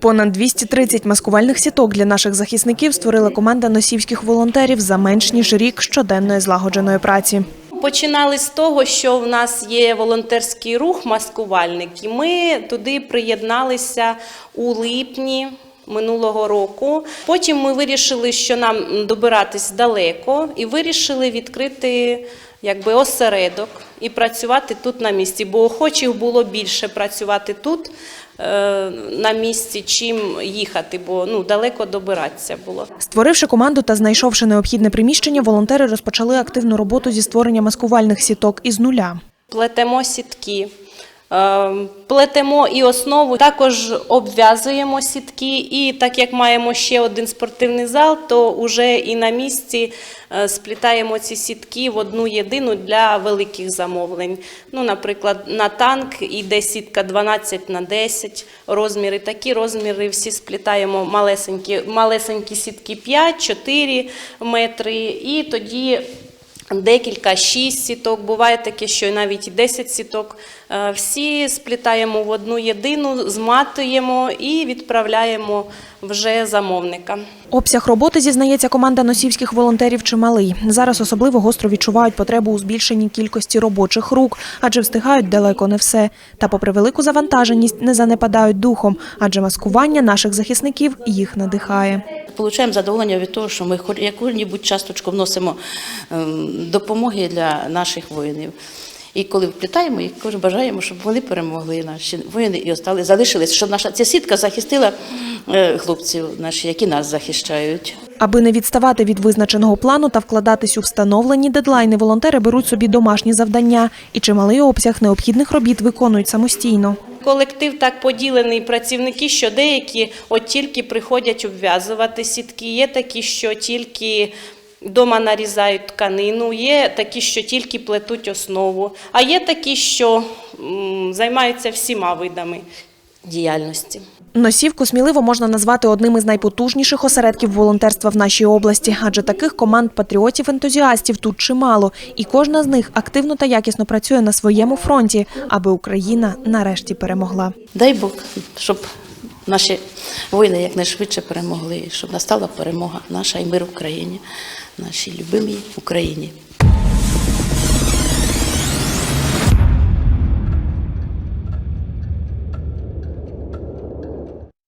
Понад 230 маскувальних сіток для наших захисників створила команда носівських волонтерів за менш ніж рік щоденної злагодженої праці. Починали з того, що в нас є волонтерський рух маскувальник, і ми туди приєдналися у липні. Минулого року. Потім ми вирішили, що нам добиратись далеко, і вирішили відкрити якби осередок і працювати тут на місці. Бо охочих було більше працювати тут е, на місці, чим їхати, бо ну далеко добиратися було. Створивши команду та знайшовши необхідне приміщення, волонтери розпочали активну роботу зі створення маскувальних сіток із нуля. Плетемо сітки, плетемо і основу, також обв'язуємо сітки. І так як маємо ще один спортивний зал, то вже і на місці е, сплітаємо ці сітки в одну єдину для великих замовлень. Ну, наприклад, на танк іде сітка 12 на 10 розміри. Такі розміри всі сплітаємо малесенькі, малесенькі сітки 5-4 метри. І тоді Декілька, шість сіток, буває таке, що і навіть і 10 сіток. Е, Всі сплітаємо в одну єдину, зматуємо і відправляємо вже замовника. Обсяг роботи, зізнається команда носівських волонтерів, чималий. Зараз особливо гостро відчувають потребу у збільшенні кількості робочих рук, адже встигають далеко не все. Та попри велику завантаженість не занепадають духом, адже маскування наших захисників їх надихає. Получаємо задоволення від того, що ми яку-небудь часточку вносимо ем, допомоги для наших воїнів. І коли вплітаємо, і бажаємо, щоб вони перемогли, наші воїни і остали, залишились, щоб наша ця сітка захистила е, хлопців наші, які нас захищають. Аби не відставати від визначеного плану та вкладатись у встановлені дедлайни, волонтери беруть собі домашні завдання і чималий обсяг необхідних робіт виконують самостійно. Колектив так поділений працівники, що деякі от тільки приходять обв'язувати сітки, є такі, що тільки Дома нарізають тканину, є такі, що тільки плетуть основу, а є такі, що займаються всіма видами діяльності. Носівку сміливо можна назвати одним із найпотужніших осередків волонтерства в нашій області, адже таких команд патріотів-ентузіастів тут чимало, і кожна з них активно та якісно працює на своєму фронті, аби Україна нарешті перемогла. Дай Бог, щоб наші воїни якнайшвидше перемогли, щоб настала перемога наша і мир в Україні, нашій любимій Україні.